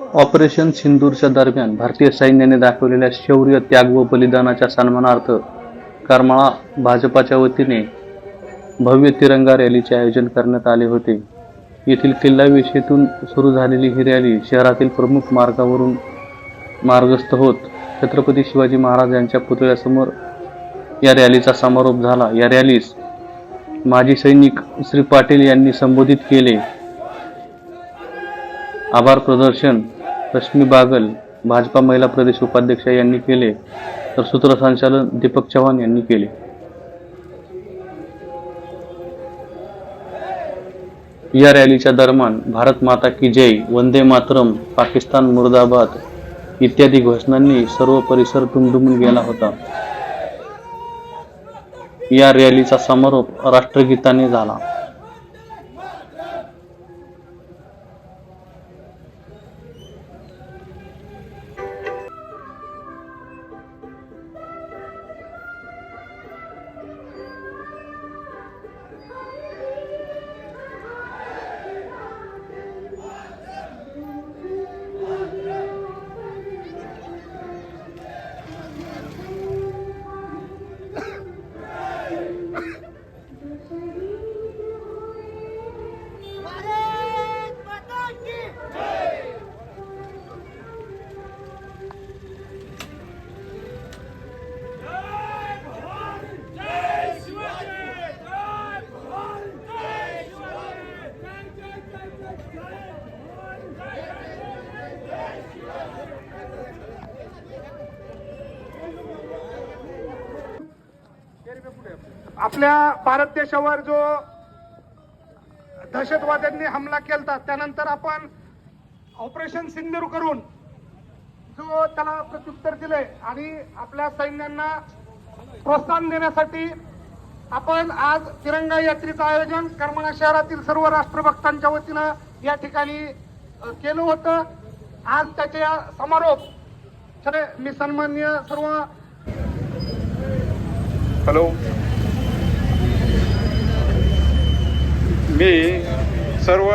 Operation सिंदूरच्या दरम्यान भारतीय सैन्याने दाखवलेल्या शौर्य त्याग व बलिदानाच्या सन्मानार्थ करमाळा भाजपाच्या वतीने भव्य तिरंगा रॅलीचे आयोजन करण्यात आले होते. येथील किल्ला वेशीतून सुरू झालेली ही रॅली शहरातील प्रमुख मार्गावरून मार्गस्थ होत छत्रपती शिवाजी महाराज यांच्या पुतळ्यासमोर या रॅलीचा समारोप झाला. या रॅलीस माजी सैनिक श्री पाटील यांनी संबोधित केले. आभार प्रदर्शन रश्मी बागल भाजपा महिला प्रदेश उपाध्यक्ष यांनी केले तर सूत्रसंचालन दीपक चव्हाण यांनी केले. या रॅलीच्या दरम्यान भारत माता की जय वंदे मातरम पाकिस्तान मुर्दाबाद इत्यादी घोषणांनी सर्व परिसर दुमदुमून गेला होता. या रॅलीचा समारोप राष्ट्रगीताने झाला. आपल्या भारत देशावर जो दहशतवाद्यांनी हमला केलता त्यानंतर आपण ऑपरेशन सिंदूर करून जो त्याला प्रत्युत्तर दिले आणि आपल्या सैन्यांना प्रोत्साहन देण्यासाठी आपण आज तिरंगा यात्रेचं आयोजन करमाळा शहरातील सर्व राष्ट्रभक्तांच्या वतीनं या ठिकाणी केलं होतं. आज त्याच्या समारोप खरे मी सन्मान्य सर्व हॅलो. मी सर्व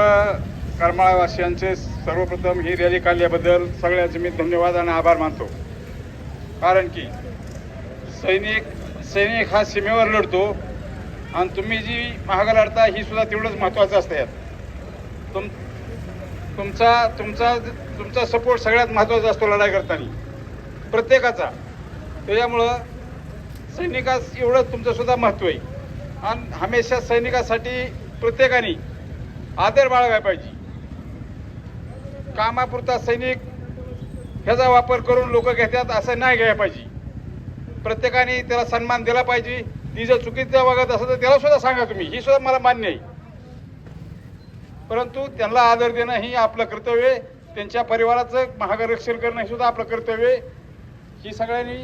करमाळावासियांचे सर्वप्रथम ही रॅली काढल्याबद्दल सगळ्यांचे मी धन्यवाद आणि आभार मानतो. कारण की सैनिक सैनिक हा सीमेवर लढतो आणि तुम्ही जी महाग लढता ही सुद्धा तेवढंच महत्त्वाचं असतं यात. तुम तुमचा तुमचा तुमचा सपोर्ट सगळ्यात महत्त्वाचा असतो लढाई करताना. प्रत्येकाचा. त्याच्यामुळं सैनिकास एवढं तुमचं सुद्धा महत्त्व आहे. आणि हमेशा सैनिकासाठी प्रत्येकाने आदर बाळगायला पाहिजे. कामापुरता सैनिक ह्याचा वापर करून लोक घेतात असं नाही घ्यायला पाहिजे. प्रत्येकाने त्याला सन्मान दिला पाहिजे. ती जर चुकीचा वागत असेल तर त्याला सुद्धा सांगा तुम्ही. ही सुद्धा मला मान्य आहे. परंतु त्यांना आदर देणं ही आपलं कर्तव्य आहे. त्यांच्या परिवाराचं महागरक्षण करणं हे सुद्धा आपलं कर्तव्य आहे. ही सगळ्यांनी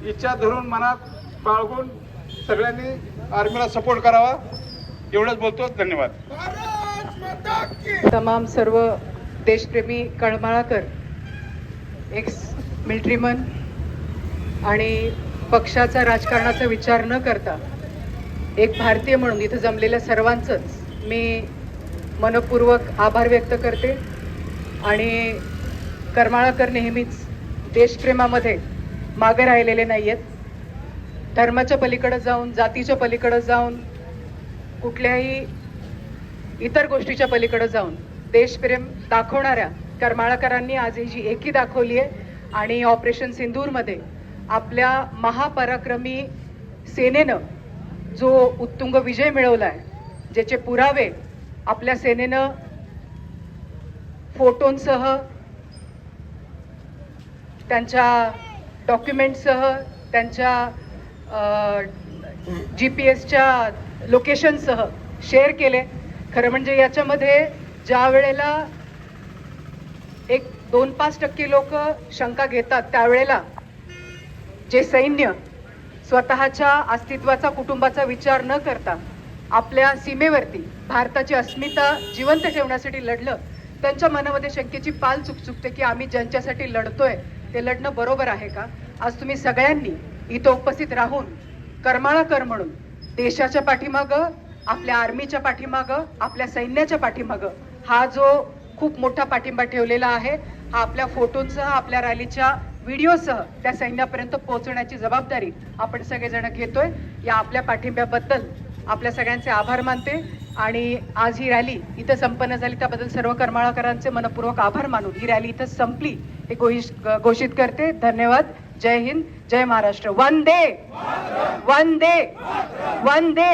इच्छा धरून मनात बाळगून सगळ्यांनी आर्मीला सपोर्ट करावा. एवढंच बोलतो. धन्यवाद. तमाम सर्व देशप्रेमी कळमाळाकर एक्स मिलिटरीमन आणि पक्षाचा राजकारणाचा विचार न करता एक भारतीय म्हणून इथं जमलेल्या सर्वांचंच मी मनपूर्वक आभार व्यक्त करते. आणि करमाळाकर नेहमीच देशप्रेमामध्ये मागे राहिलेले नाही आहेत धर्माच्या पलीकडे जाऊन जातीच्या पलीकडे जाऊन कुठल्याही इतर गोष्टीच्या पलीकडे जाऊन देशप्रेम दाखवणाऱ्या करमाळकरांनी आज ही जी एकी दाखवली आहे आणि ऑपरेशन सिंदूरमध्ये आपल्या महापराक्रमी सेनेनं जो उत्तुंग विजय मिळवला आहे ज्याचे पुरावे आपल्या सेनेनं फोटोंसह त्यांच्या डॉक्युमेंटसह त्यांच्या जी पी एसच्या लोकेशनसह शेअर केले. खरं म्हणजे याच्यामध्ये ज्या वेळेला एक दोन पाच टक्के लोक शंका घेतात त्यावेळेला जे सैन्य स्वतःच्या अस्तित्वाचा कुटुंबाचा विचार न करता आपल्या सीमेवरती भारताची अस्मिता जिवंत ठेवण्यासाठी लढलं त्यांच्या मनामध्ये शंकेची पाल चुकचुकते की आम्ही ज्यांच्यासाठी लढतोय ते लढणं बरोबर आहे का? आज तुम्ही सगळ्यांनी इथं उपस्थित राहून कर्माळाकर म्हणून देशाच्या पाठीमागं आपल्या आर्मीच्या पाठीमागं आपल्या सैन्याच्या पाठीमागं हा जो खूप मोठा पाठिंबा ठेवलेला आहे हा आपल्या फोटोंसह आपल्या रॅलीच्या व्हिडिओसह त्या सैन्यापर्यंत पोहोचवण्याची जबाबदारी आपण सगळेजण घेतोय. या आपल्या पाठिंब्याबद्दल आपल्या सगळ्यांचे आभार मानते आणि आज ही रॅली इथं संपन्न झाली. त्याबद्दल सर्व करमाळकरांचे मनपूर्वक आभार मानून ही रॅली इथं संपली. हे घोषित घोषित करते. धन्यवाद. जय हिंद. जय महाराष्ट्र. वंदे! वंदे! वंदे!